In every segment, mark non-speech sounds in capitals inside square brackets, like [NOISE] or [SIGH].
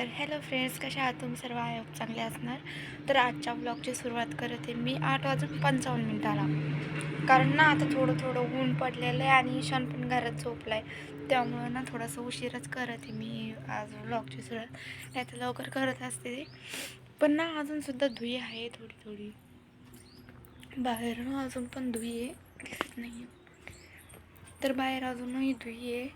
तर hello friends कशा आहात? तुम्ही सर्व आयोग चांगले असणार? तर आजच्या ब्लॉगची सुरुवात करते मी. आठ वाजून पंचावन्न मिनिटाला. कारण ना आता थोडं थोडं ऊन पडलेलं आहे आणि ईशान पण घरात झोपला आहे त्यामुळं ना थोडंसं उशीरच करते मी आज ब्लॉगची सुरुवात. नाही तर लवकर करत असते पण ना अजूनसुद्धा धुई आहे थोडी थोडी. बाहेर ना अजून पण धुई आहे. दिसत नाही तर बाहेर अजूनही धुई आहे.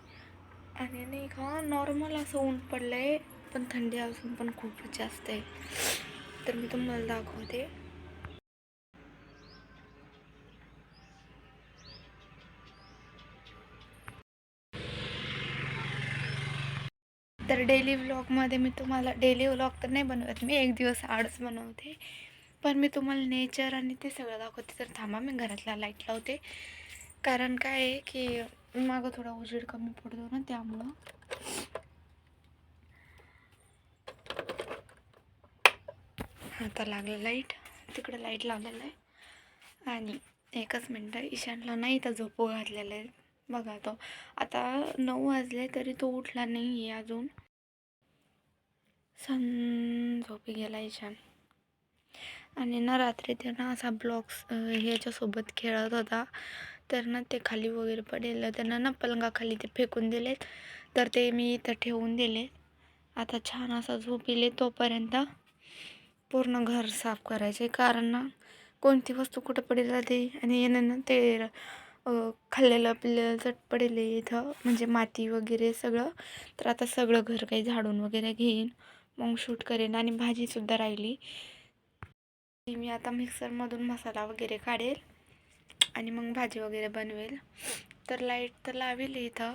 आणि नाही का नॉर्मल असं ऊन पडलं आहे पण थंडी अजून पण खूपच जास्त आहे. तर मी तुम्हाला दाखवते. तर डेली व्लॉगमध्ये मी तुम्हाला डेली व्लॉग तर नाही बनवत मी एक दिवस आडच बनवते. पण मी तुम्हाला नेचर आणि ते सगळं दाखवते तर थांबा मी घरातला लाइट लावते. कारण काय आहे की मागं थोडा उजेड कमी पडतो ना त्यामुळं. आता लागलं लाइट. तिकडं लाइट लावलेलं आहे. आणि एकच मिनटं ईशानला नाही तर झोपू घातलेलं आहे. बघा तो. आता नऊ वाजले तरी तो उठला नाही आहे अजून. सन झोपी गेला ईशान. आणि ना रात्री ते ना असा ब्लॉक्स ह्याच्यासोबत खेळत होता. तर ना ते खाली वगैरे पडेल त्यांना ना पलंगाखाली ते फेकून दिलेत. तर ते मी इथं ठेवून दिले आता छान असा झोप तोपर्यंत. पूर्ण घर साफ करायचे. कारण ना कोणती वस्तू कुठं पडेल राहते आणि यानं ना ते खाल्लेलं पिल्लेलं चट पडेल इथं. म्हणजे माती वगैरे सगळं. तर आता सगळं घर काही झाडून वगैरे घेईन. मग शूट करेन आणि भाजीसुद्धा राहिली. ती मी आता मिक्सरमधून मसाला वगैरे काढेल आणि मग भाजी वगैरे बनवेल. तर लाइट तर लावेल इथं.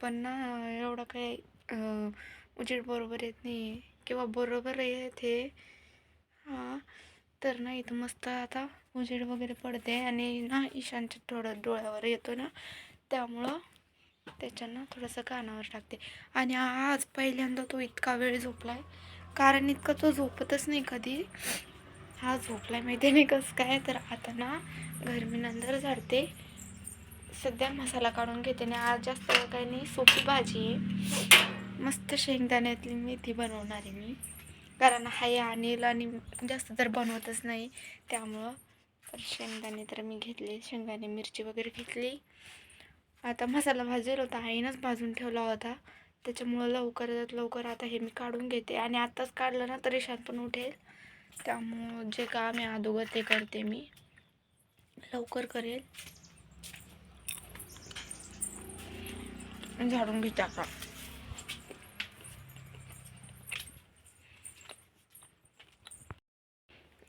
पण ना एवढं काही उजेड बरोबर येत नाही किंवा बरोबर येते. हां. तर ना इथं मस्त आता उजेड वगैरे पडते आणि ना ईशानच्या थोडं डोळ्यावर येतो ना त्यामुळं त्याच्यानं थोडंसं कानावर टाकते. आणि आज पहिल्यांदा तो इतका वेळ झोपला आहे कारण इतका तो झोपतच नाही कधी. हा झोपला आहे माहिती नाही कसं काय तर आता ना घर मी नंतर झाडते. सध्या मसाला काढून घेते आणि आज जास्त काही नाही सोपी भाजी आहे. मस्त शेंगदाण्यातली मेथी बनवणार आहे मी. कारण हाय अनिल आणि जास्त तर बनवतच नाही. त्यामुळं तर शेंगदाणे तर मी घेतले. शेंगदाणे मिरची वगैरे घेतली. आता मसाला भाजेल होता. आईनंच भाजून ठेवला होता. त्याच्यामुळं लवकरात लवकर आता हे मी काढून घेते. आणि आत्ताच काढलं ना तरी शांत पण उठेल. त्यामुळं जे काम आहे अदोगर ते करते मी. लवकर करेल. झाडून घेते आता.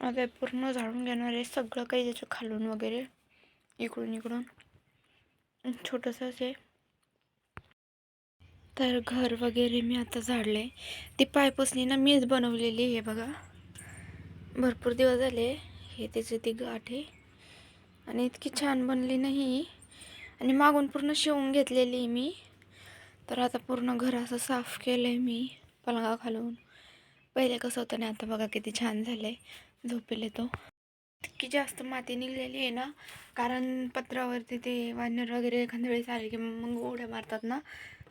आता पूर्ण झाडून घेणार आहे. सगळं काही त्याचं खालून वगैरे इकडून इकडून. छोटंसं आहे तर घर वगैरे मी आता झाडलं. आहे ती पायपुसणी ना मीच बनवलेली आहे बघा. भरपूर दिवस झाले हे त्याचे ती गाठ आहे. आणि इतकी छान बनली नाही. आणि मागून पूर्ण शिवून घेतलेली आहे मी. तर आता पूर्ण घर असं साफ केलं आहे मी पलंगा खालून पहिले कसं होतं नाही आता बघा किती छान झालं आहे झोपेले तो इतकी जास्त माती निघलेली आहे ना कारण पत्रावरती ते वानर वगैरे एखाद्या वेळेस आले की मग उड्या मारतात ना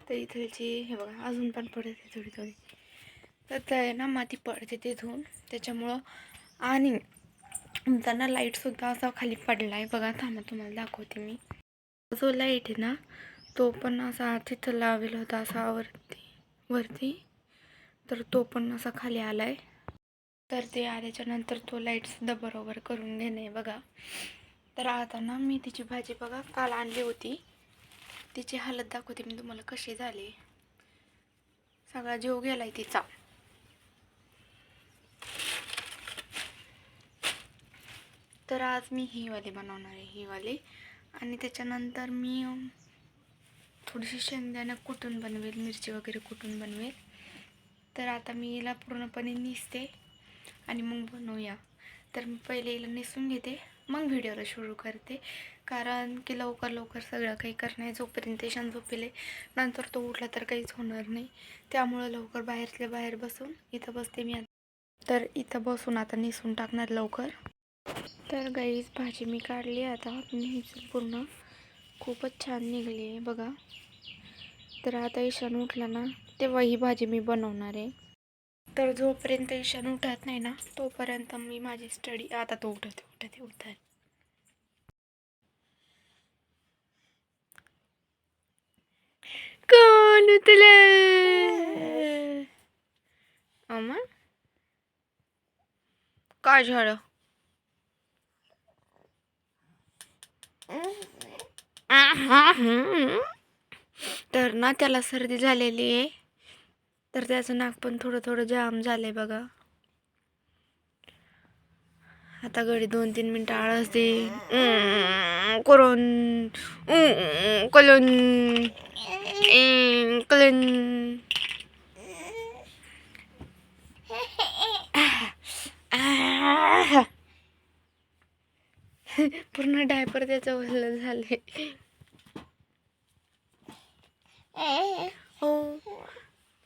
तर इथलची हे बघा अजून पण पडते थोडी थोडी. तर ते ना माती पडते तिथून. त्याच्यामुळं आणि त्यांना लाईटसुद्धा असा खाली पडला आहे बघा थांबा तुम्हाला दाखवते मी. जो लाइट आहे ना तो पण असा तिथं लावेल होता असा वरती वरती. तर तो पण असा खाली आला आहे तर ते आल्याच्यानंतर तो लाईटसुद्धा बरोबर करून घेणे बघा. तर आता ना मी तिची भाजी बघा काल आणली होती. तिची हालत दाखवते मी तुम्हाला कशी झाली. सगळा जीव गेलाय तिचा. तर आज मी ही वाली बनवणार आहे ही वाली. आणि त्याच्यानंतर मी थोडीशी शेंगदाणं कुटून बनवेल मिरची वगैरे कुटून बनवेल. तर आता मी हिला पूर्णपणे निसते. आणि मग बनवूया. तर मी पहिले हिला नेसून घेते मग व्हिडिओला सुरू करते. कारण की लवकर लवकर सगळं काही करणे जोपर्यंत शान झोपेले नंतर तो उठला तर काहीच होणार नाही. त्यामुळं लवकर बाहेरच्या बाहेर बसून इथं बसते मी आता. तर इथं बसून आता नेसून टाकणार लवकर. तर गाईच भाजी मी काढली आता. नेसून पूर्ण खूपच छान निघाली आहे बघा. तर आता ईशान उठला ना तेव्हा ही भाजी मी बनवणार आहे. तर जोपर्यंत ईशान उठत नाही ना तोपर्यंत मी माझी स्टडी आता तो उठत उठत उठत. कोण उतले अम्मा काय झालं? तर ना त्याला सर्दी झालेली आहे. तर त्याचं नाक पण थोडं थोडं जाम झालं आहे बघा. आता घडी दोन तीन मिनटं आळस दे करून उम्म, कलून कलून पूर्ण डायपर त्याचं वल्ल झाले हो.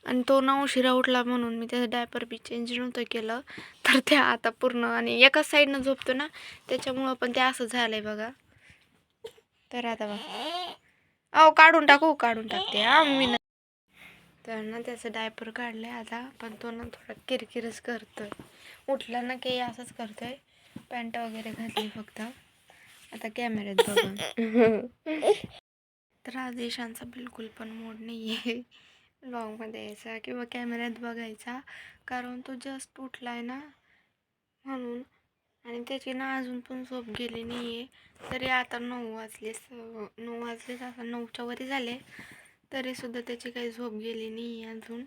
आणि तो ना उशिरा उठला म्हणून मी त्याचं डायपर बी चेंज नव्हतं केलं. तर ते आता पूर्ण आणि एकाच साईडनं झोपतो ना त्याच्यामुळं पण ते असं झालंय बघा. तर आता बघा. अहो काढून टाकू काढून टाकते. हा मी ना तर ना त्याचं डायपर काढलंय आता पण तो ना थोडा किरकिरच करतोय. उठला ना काही असंच करतोय. पॅन्ट वगैरे घातली फक्त. आता कॅमेऱ्यात बघून. [LAUGHS] तर आज ईशानचा बिलकुल पण मूड नाही आहे ब्लॉगमध्ये यायचा किंवा कॅमेऱ्यात बघायचा. कारण तो जस्ट उठला आहे ना म्हणून. आणि त्याची ना अजून पण झोप गेली नाही आहे तरी आता नऊ वाजले स नऊ वाजले आता नऊच्या वरी झाले. तरीसुद्धा त्याची काही झोप गेली नाही आहे अजून.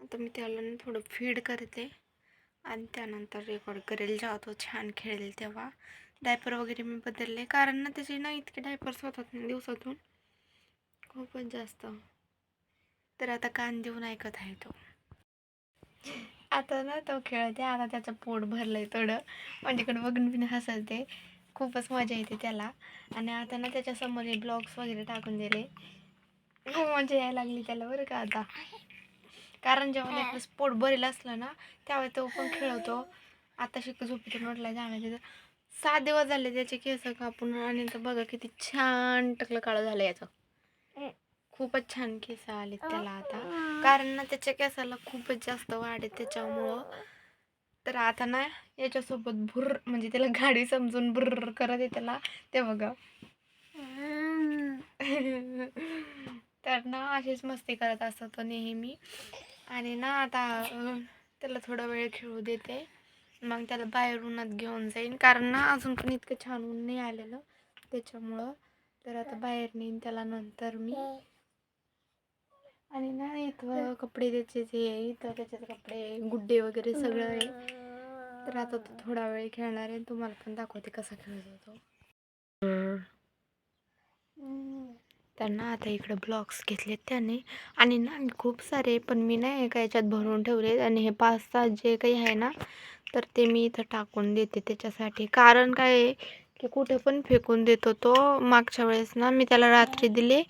आता मी त्याला ना थोडं फीड करते. आणि त्यानंतर रेकॉर्ड करेल जेव्हा तो छान खेळेल तेव्हा. डायपर वगैरे मी बदलले. कारण ना त्याचे ना इतके डायपर्स होतात ना दिवसातून. खूपच जास्त. तर आता कान देऊन ऐकत आहे तो. आता ना तो खेळते आता त्याचं पोट भरलंय थोडं. माझ्याकडे बघून बिन हसते खूपच मजा येते त्याला. आणि आता ना त्याच्यासमोर हे ब्लॉग्स वगैरे टाकून दिले. खूप मजा यायला लागली त्याला बरं का आता. कारण जेव्हा त्याचं पोट भरेल असलं ना त्यावेळी तो पण खेळतो आता शिक झोपेतून उठला जाण्याचे. सात दिवस झाले त्याचे केस कापून आणि तर बघा किती छान टकलं काळं झालं याचं. खूपच छान केस आले त्याला आता. कारण ना त्याच्या केसाला खूपच जास्त वाढ आहे त्याच्यामुळं. तर आता ना याच्यासोबत भुर्र म्हणजे त्याला गाडी समजून भुर्र करत आहे त्याला. ते बघा. तर ना अशीच मस्ती करत असतो तो नेहमी. आणि ना आता त्याला थोडा वेळ खेळू देते. मग त्याला बाहेर उन्हात घेऊन जाईन. कारण ना अजून पण इतकं छान ऊन नाही आलेलं त्याच्यामुळं. तर आता बाहेर नेईन त्याला नंतर मी. आणि ना इथं कपडे त्याचे जे इथं त्याच्यात कपडे गुड्डे वगैरे सगळं आहे. तर आता तो थोडा वेळ खेळणार आहे. तुम्हाला पण दाखवते कसा खेळत होतो त्यांना आता इकडे ब्लॉक्स घेतलेत त्याने. आणि ना खूप सारे पण मी नाही एका याच्यात भरून ठेवले आणि हे पाच तास जे काही आहे ना तर ते मी इथं टाकून देते त्याच्यासाठी. कारण काय की कुठे पण फेकून देतो तो मागच्या वेळेस ना. मी त्याला रात्री दिले.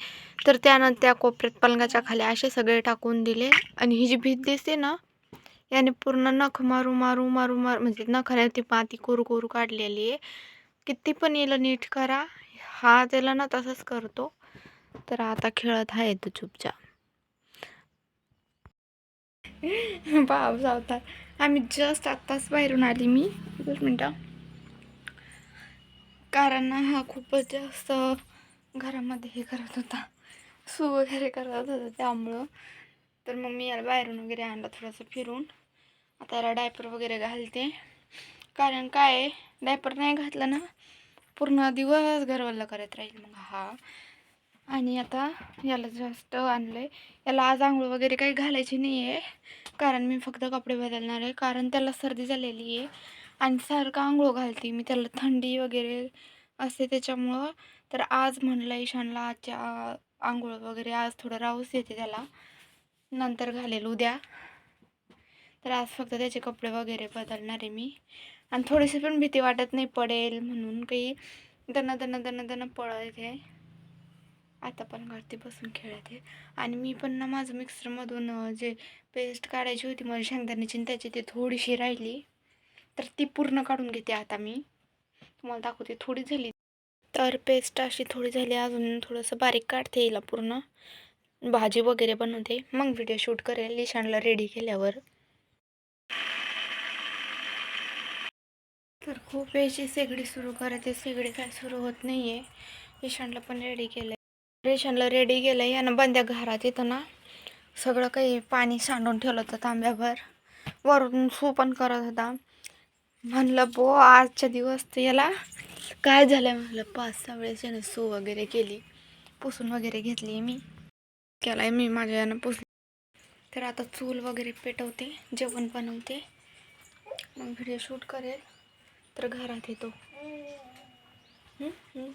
तर त्यानं त्या कोपऱ्यात पलंगाच्या खाली असे सगळे टाकून दिले. आणि ही जी भीत दिसते ना याने पूर्ण नख मारू मारू मारू मारू म्हणजे नखाने ती माती कोरू कोरू काढलेली आहे. किती पण येलं नीट करा. हा त्याला ना तसंच करतो. तर आता खेळत आहे तो चुपचाप. [LAUGHS] पाऊस आवतात आम्ही जस्ट आत्ताच बाहेरून आली मी. दोन मिनटं. कारण हा खूपच जास्त घरामध्ये हे करत होता. सू वगैरे करत होता त्यामुळं. तर मग मी याला बाहेरून वगैरे आणला थोडंसं फिरून. आता याला डायपर वगैरे घालते. कारण काय आहे डायपर नाही घातलं ना पूर्ण दिवस घरवल्ला करत राहील मग हा. आणि आता याला जास्त आणलं आहे याला आज आंघोळ वगैरे काही घालायची नाही आहे कारण मी फक्त कपडे बदलणार आहे. कारण त्याला सर्दी झालेली आहे. आणि सारखं आंघोळ घालते मी त्याला थंडी वगैरे असते त्याच्यामुळं. तर आज म्हणलं ईशानला आजच्या आंघोळ वगैरे आज थोडं राहूच येते त्याला. नंतर घालेल उद्या. तर आज फक्त त्याचे कपडे वगैरे बदलणार आहे मी. आणि थोडीशी पण भीती वाटत नाही पडेल म्हणून काही दन दन दन दन पळत आहे आता पण घरती बसून खेळत आहे. आणि मी पण ना माझं मिक्सरमधून जे पेस्ट काढायची होती माझी शेंगदाण्याची आणि त्याची ती थोडीशी राहिली. तर ती पूर्ण काढून घेते आता मी. तुम्हाला दाखवते थोडी झाली. तर पेस्ट अशी थोडी झाली अजून थोडंसं बारीक काढते हिला पूर्ण. भाजी वगैरे बनवते. मग व्हिडिओ शूट करेल इशानला रेडी केल्यावर. तर खूप याची शेगडी सुरू करायची शेगडी काय सुरू होत नाही आहे पण रेडी केलं आहे रेडी केलं यानं बंद्या घरात येतं ना. सगळं काही पाणी सांडून ठेवलं होतं तांब्यावर. वरून सू पण करत होता. म्हणलं पो आजच्या दिवस तर याला काय झालं म्हणलं पाच सहा वेळेस यानं सू वगैरे केली पुसून वगैरे घेतली मी. केलाय मी माझ्या यानं पुसली. तर आता चूल वगैरे पेटवते जेवण बनवते. मग व्हिडिओ शूट करेल. तर घरात येतो.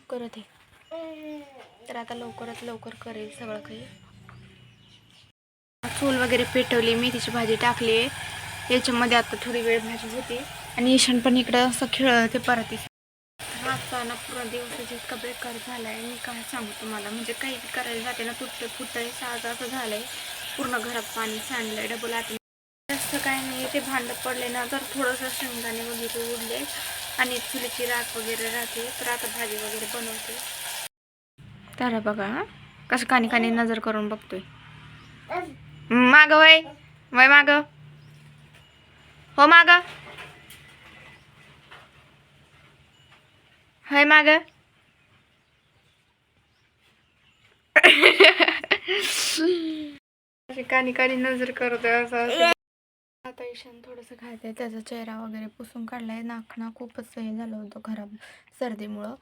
करत आहे. तर आता लवकरात लवकर करेल सगळं काही. चूल वगैरे पेटवली मेथीची भाजी टाकली. याच्यामध्ये आता थोडी वेळ भाजी होती. आणि ईशान पण इकडं असं खेळते परत असताना पूर्ण दिवस इतका बेकार झाला आहे मी काय सांगू तुम्हाला? म्हणजे काही करायला जाते ना तुटते फुटते सहज असं झालं आहे पूर्ण घरात पाणी सांडलं आहे डबल आत जास्त काय नाही ते भांडं पडले ना तर थोडंसं शेंगदाणे वगैरे उडले आणि चुलीची राख वगैरे राहते तर आता भाजी वगैरे बनवते. तर बघा कसं कानी कानी नजर करून बघतोय. माग वय वय माग. हो माग. हाय माग. कानी कानी नजर करतोय असं आता ईशान थोडंसं खाते त्याचा चेहरा वगैरे पुसून काढलाय. नाकणा खूपच हे झालं होतं खराब सर्दीमुळं.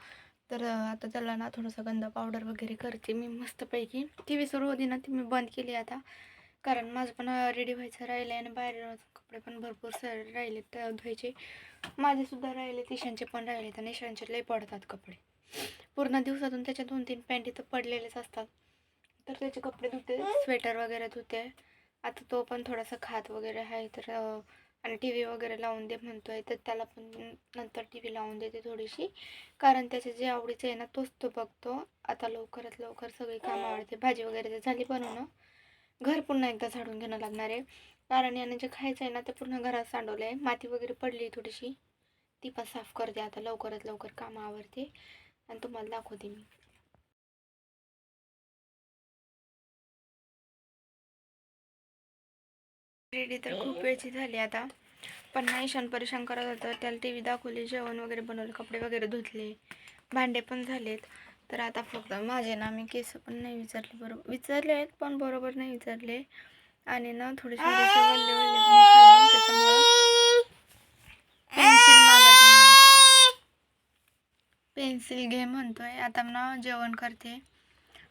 तर आता त्याला ना थोडंसं गंदा पावडर वगैरे करते मी मस्तपैकी. टी व्ही सुरू होती ना ती मी बंद केली आता. कारण माझं पण रेडी व्हायचं राहिलं आणि बाहेर कपडे पण भरपूर सर राहिले तर धुवायचे. माझे सुद्धा राहिले तिशांचे पण राहिले तर निशांचे लई पडतात कपडे. पूर्ण दिवसातून त्याच्या दोन तीन पॅन्टी तर पडलेलेच असतात. तर त्याचे कपडे धुते स्वेटर वगैरे धुते. आता तो पण थोडासा खात वगैरे आहे तर आणि टी व्ही वगैरे लावून दे म्हणतोय तर त्याला पण नंतर टी व्ही लावून देते थोडीशी. कारण त्याचे जे आवडीचं आहे ना तोच तो बघतो. आता लवकरात लवकर सगळी कामं आवडते. भाजी वगैरे तर झाली बनवणं. घर पुन्हा एकदा झाडून घेणं लागणार आहे. कारण यानं जे खायचं आहे ना ते पूर्ण घरात सांडवलं आहे माती वगैरे पडली थोडीशी. ती पण साफ करते आता. लवकरात लवकर कामं आवडते आणि तुम्हाला दाखवते मी. रेडी तर खूप वेळची झाली आता. पण नाही शान परेशान करत होतं त्याला टी व्ही दाखवली जेवण वगैरे बनवले कपडे वगैरे धुतले भांडे पण झालेत. तर आता फक्त माझे ना मी केस पण नाही विचारले बरोबर. विचारले आहेत पण बरोबर नाही विचारले. आणि ना थोडेसे वल्ले वल्ले त्याच्यामुळं पेन्सिल मागत पेन्सिल घे म्हणतोय. आता ना जेवण करते.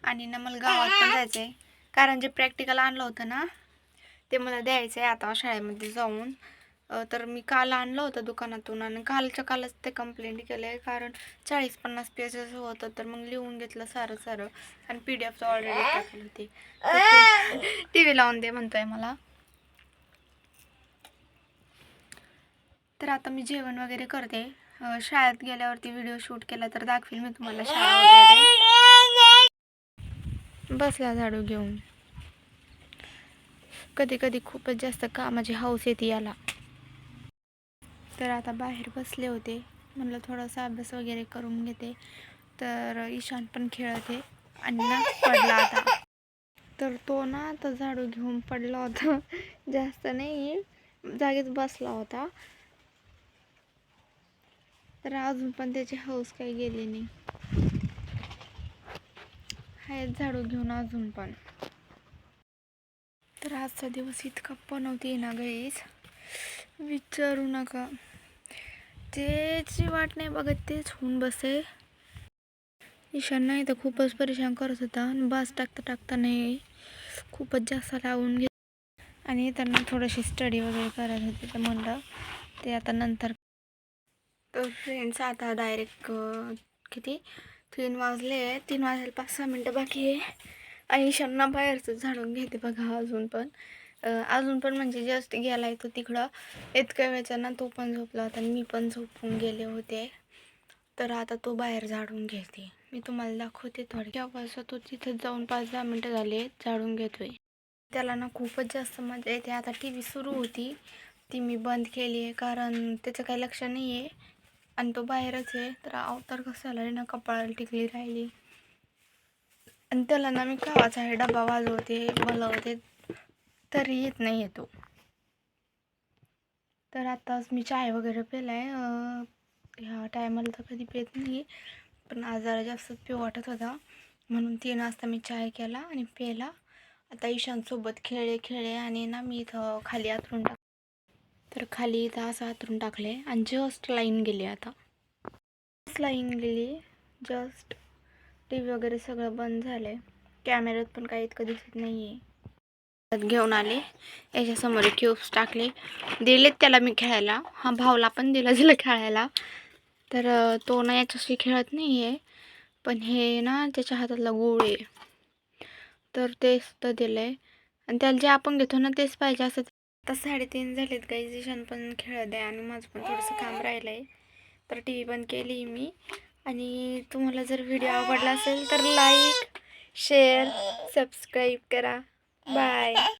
आणि ना मला गावात पण जायचं आहे कारण जे प्रॅक्टिकल आणलं होतं ना ते मला द्यायचं आहे आता शाळेमध्ये जाऊन. तर मी काल आणलं होतं दुकानातून आणि कालच्या कालच ते कंप्लेंट केलं आहे कारण चाळीस पन्नास पेजेस होतं तर मग लिहून घेतलं सारं सारं आणि पी डी एफ ऑलरेडी टाकली होती. टी व्ही लावून दे म्हणतोय मला. तर आता मी जेवण वगैरे करते. शाळेत गेल्यावरती व्हिडिओ शूट केला तर दाखवेल मी तुम्हाला शाळा वगैरे. बसला झाडू घेऊन. कधी कधी खूपच जास्त कामाची हौस येते याला. तर आता बाहेर बसले होते. म्हणलं थोडासा अभ्यास वगैरे करून घेते. तर ईशान पण खेळते. आणि ना पडला आता. तर तो ना आता झाडू घेऊन पडला होता. [LAUGHS] जास्त नाही. जागेत बसला होता. तर अजून पण त्याची हौस काही गेली नाही. आहेत झाडू घेऊन अजून पण. तर आजचा दिवस इतका पण होती ना गाईस विचारू नका. तेची वाट नाही बघत तेच होऊन बसे ईशान नाही तर खूपच परेशान करत होता आणि बास टाकता टाकता नाही खूपच जास्त लावून घेत. आणि त्यांना थोडीशी स्टडी वगैरे करायचं होती तर म्हणलं ते आता नंतर तर फ्रेंड्स आता डायरेक्ट किती? तीन वाजले तीन वाजायला पाच सहा मिनटं बाकी आहे. आणि ईशांना बाहेरचं झाडून घेते बघा अजून पण. अजून पण म्हणजे जस्ट गेला आहे तो तिकडं. इतक्या वेळचा ना तो पण झोपला होता आणि मी पण झोपून गेले होते. तर आता तो बाहेर झाडून घेते. मी तुम्हाला दाखवते थोडी तो तिथं जाऊन पाच दहा मिनटं झाले झाडून घेतोय. त्याला ना खूपच जास्त मजा येते. आता टी व्ही सुरू होती. ती मी बंद केली आहे कारण त्याचं काही लक्ष नाही आहे. आणि तो बाहेरच आहे. तर अवतार कसं झाला ना कपाळाला टिकली राहिली. आणि त्याला ना मी कावाचा आहे डबा वाजवते बोलवते. तरी येत नाही येतो तर आताच मी चाय वगैरे पेला आहे ह्या टायमाला तर कधी पेत नाही पण आज जरा जास्तच पिऊ वाटत होता. म्हणून तीन वाजता मी चाय केला आणि पेला. आता ईशानसोबत खेळले खेळले आणि ना मी इथं खाली आतरून टाक तर खाली इथं असं आतरून टाकले आणि जस्ट लाईन गेली आता. लाईन गेली. जस्ट टी व्ही वगैरे सगळं बंद झालं आहे कॅमेऱ्यात पण काही इतकं दिसत नाही आहे घेऊन आले. याच्यासमोर क्यूब्स टाकले. दिलेत त्याला मी खेळायला. हा भावला पण दिला दिलं खेळायला. तर तो ना याच्याशी खेळत नाही आहे पण हे ना त्याच्या हातातला गोळ आहे. तर तेच तर दिलं आहे आणि त्याला जे आपण घेतो ना तेच पाहिजे असं आता साडेतीन झालेत काही दिशान पण खेळत आहे आणि माझं पण थोडंसं काम राहिलं आहे तर टी व्ही बंद केली मी. आणि तुम्हाला जर व्हिडिओ आवडला असेल तर लाईक शेअर सबस्क्राईब करा. Bye. [LAUGHS]